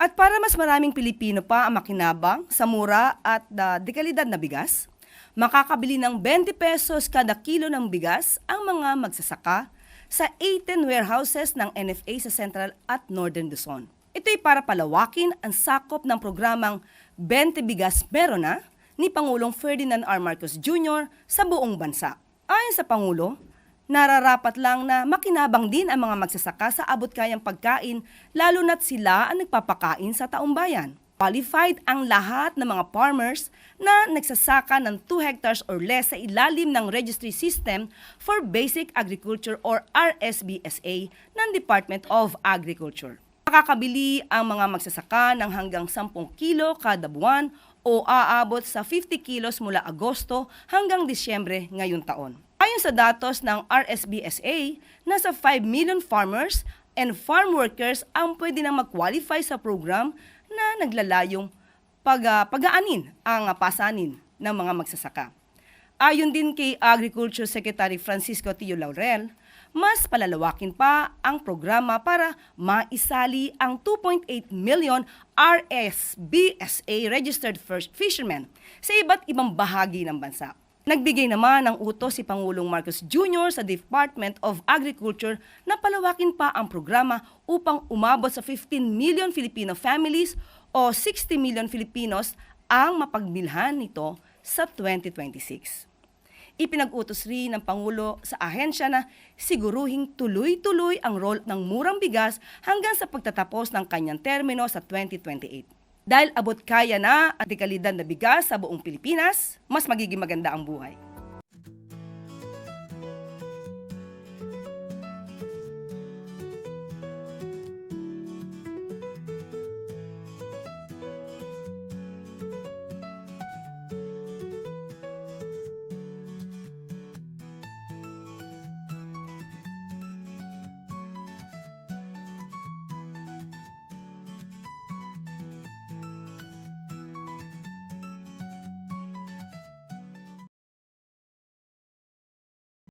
At para mas maraming Pilipino pa ang makinabang sa mura at uh, dekalidad na bigas, makakabili ng 20 pesos kada kilo ng bigas ang mga magsasaka sa 18 warehouses ng NFA sa Central at Northern Luzon. Ito'y para palawakin ang sakop ng programang 20 Bigas Meron Na ni Pangulong Ferdinand R. Marcos Jr. sa buong bansa. Ayon sa Pangulo, nararapat lang na makinabang din ang mga magsasaka sa abot kayang pagkain lalo na't sila ang nagpapakain sa taong bayan. Qualified ang lahat ng mga farmers na nagsasaka ng 2 hectares or less sa ilalim ng Registry System for Basic Agriculture or RSBSA ng Department of Agriculture. Makakabili ang mga magsasaka ng hanggang 10 kilo kada buwan o aabot sa 50 kilos mula Agosto hanggang Disyembre ngayong taon. Ayon sa datos ng RSBSA, nasa 5 million farmers and farm workers ang pwede nang mag-qualify sa program na naglalayong ah, pag-aanin ang pasanin ng mga magsasaka. Ayon din kay Agriculture Secretary Francisco Tio Laurel, mas palalawakin pa ang programa para maisali ang 2.8 million RSBSA registered fishermen sa iba't ibang bahagi ng bansa. Nagbigay naman ng utos si Pangulong Marcos Jr. sa Department of Agriculture na palawakin pa ang programa upang umabot sa 15 million Filipino families o 60 million Filipinos ang mapagbilhan nito sa 2026. Ipinag-utos rin ng Pangulo sa ahensya na siguruhing tuloy-tuloy ang role ng murang bigas hanggang sa pagtatapos ng kanyang termino sa 2028. Dahil abot kaya na at dekalidad na bigas sa buong Pilipinas, mas magiging maganda ang buhay.